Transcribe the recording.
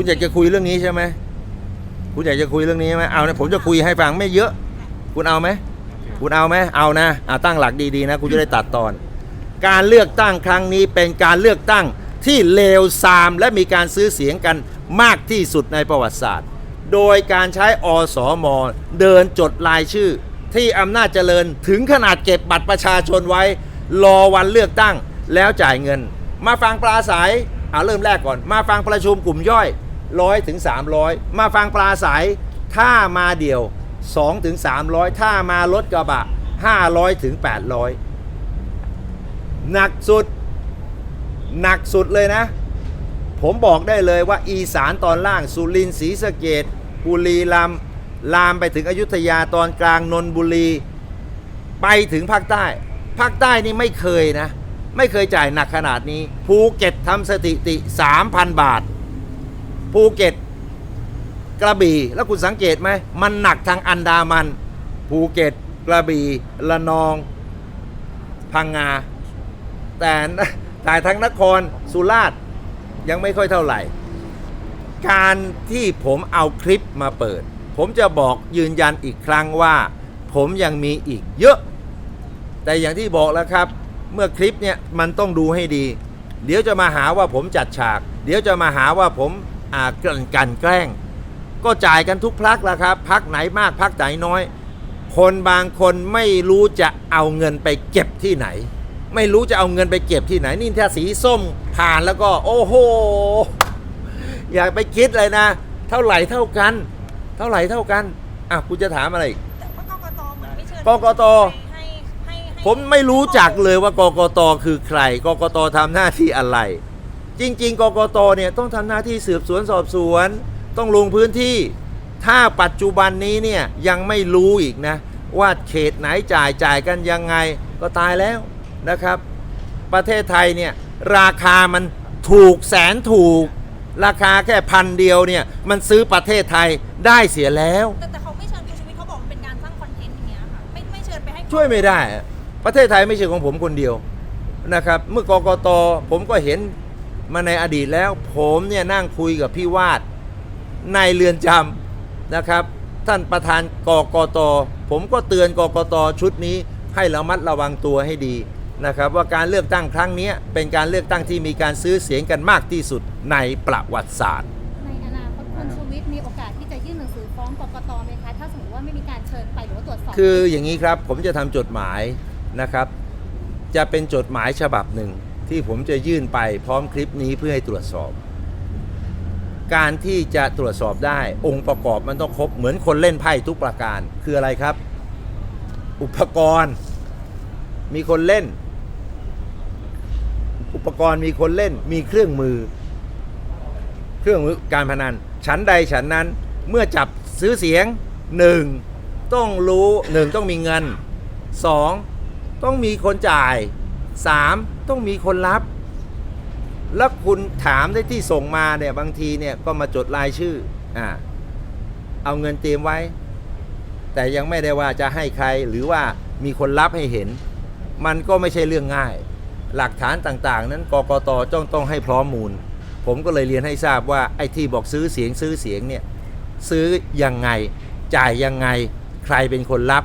คุณอยากจะคุยเรื่องนี้ใช่ไหมคุณอยากจะคุยเรื่องนี้ไหมเอานะผมจะคุยให้ฟังไม่เยอะ คุณเอาไหมคุณเอาไหมเอานะอ่าตั้งหลักดีๆนะคุณจะได้ตัดตอน การเลือกตั้งครั้งนี้เป็นการเลือกตั้งที่เลวทรามและมีการซื้อเสียงกันมากที่สุดในประวัติศาสตร์ โดยการใช้อสมเดินจดรายชื่อ ที่อำนาจเจริญถึงขนาดเก็บบัตรประชาชนไว้ รอวันเลือกตั้งแล้วจ่ายเงิน มาฟังปราศัยเอาเริ่มแรกก่อน มาฟังประชุมกลุ่มย่อย ร้อยถึง300 มาฟังปราศัยถ้ามาเดี่ยว2ถึง300 ถ้ามารถกระบะ 500ถึง800 หนักสุด หนักสุดเลยนะ ผมบอกได้เลยว่าอีสานตอนล่างสุรินทร์ศรีสะเกดบุรีรัมย์ลามไปถึงอยุธยาตอนกลางนนบุรี ไปถึงภาคใต้ ภาคใต้นี่ไม่เคยนะ ไม่เคยจ่ายหนักขนาดนี้ ภูเก็ตทำสถิติ 3,000 บาท ภูเก็ต กระบี่ แล้วคุณสังเกตไหม มันหนักทางอันดามัน ภูเก็ต กระบี่ ละนอง พังงา แต่ถ่ทางนครสุราษฎร์ยังไม่ค่อยเท่าไหร่ การที่ผมเอาคลิปมาเปิด ผมจะบอกยืนยันอีกครั้งว่า ผมยังมีอีกเยอะ แต่อย่างที่บอกแล้วครับ เมื่อคลิปเนี่ยมันต้องดูให้ดี เดี๋ยวจะมาหาว่าผมจัดฉาก เดี๋ยวจะมาหาว่าผม กลั่นกลันแกล้ง ก็จ่ายกันทุกพักแล้วครับพักไหนมากพักไหนน้อย คนบางคนไม่รู้จะเอาเงินไปเก็บที่ไหน ไม่รู้จะเอาเงินไปเก็บที่ไหน นี่ถ้าสีส้มผ่านแล้วก็ โอ้โหอยากไปคิดเลยนะ เท่าไหร่เท่ากัน เท่าไหร่เท่ากันอะคุณจะถามอะไรอีกแต่ว่ากกตเหมือนไม่เชิญกกตให้ให้ให้ผมไม่รู้จักเลยว่ากกตคือใคร กกตทำหน้าที่อะไร จริง ๆ กกตเนี่ยต้องทำหน้าที่สืบสวนสอบสวน ต้องลงพื้นที่ ถ้าปัจจุบันนี้เนี่ยยังไม่รู้อีกนะ ว่าเขตไหนจ่ายจ่ายกันยังไงก็ตายแล้วนะครับ ประเทศไทยเนี่ยราคามันถูกแสนถูก ราคาแค่พันเดียวเนี่ยมันซื้อประเทศไทยได้เสียแล้ว แต่แต่เขาไม่เชิญคุณชูวิทย์เขาบอกมันเป็นการสร้างคอนเทนต์อย่างเงี้ยค่ะไม่ไม่เชิญไปให้ช่วยไม่ได้อะประเทศไทยไม่ใช่ของผมคนเดียวนะครับ เมื่อกกตผมก็เห็น มาในอดีตแล้ว ผมเนี่ยนั่งคุยกับพี่วาดในเรือนจำนะครับ ท่านประธานกกตผมก็เตือนกกตชุดนี้ให้ระมัดระวังตัวให้ดีนะครับว่าการเลือกตั้งครั้งนี้เป็นการเลือกตั้งที่มีการซื้อเสียงกันมากที่สุดในประวัติศาสตร์ ในอนาคตคุณชูวิทย์มีโอกาสที่จะยื่นหนังสือฟ้องกกตไหมคะถ้าสมมติว่าไม่มีการเชิญไปหรือว่าตรวจสอบคืออย่างนี้ครับผมจะทำจดหมายนะครับ จะเป็นจดหมายฉบับหนึ่ง ที่ผมจะยื่นไปพร้อมคลิปนี้เพื่อให้ตรวจสอบ การที่จะตรวจสอบได้องค์ประกอบมันต้องครบเหมือนคนเล่นไพ่ทุกประการ คืออะไรครับ อุปกรณ์ มีคนเล่น อุปกรณ์มีคนเล่น มีเครื่องมือ เครื่องมือการพนันฉันใดฉันนั้นเมื่อจับซื้อเสียงหนึ่งต้องรู้หนึ่งต้องมีเงินสองต้องมีคนจ่าย สามต้องมีคนรับ แล้วคุณถามได้ที่ส่งมาเนี่ยบางทีเนี่ยก็มาจดรายชื่ออ่าเอาเงินเตรียมไว้ แต่ยังไม่ได้ว่าจะให้ใครหรือว่ามีคนรับให้เห็น มันก็ไม่ใช่เรื่องง่าย หลักฐานต่างๆ นั้นกกตจ้องต้องให้พร้อมมูล ผมก็เลยเรียนให้ทราบว่าไอ้ที่บอกซื้อเสียงซื้อเสียงเนี่ยซื้อยังไงจ่ายยังไงใครเป็นคนรับ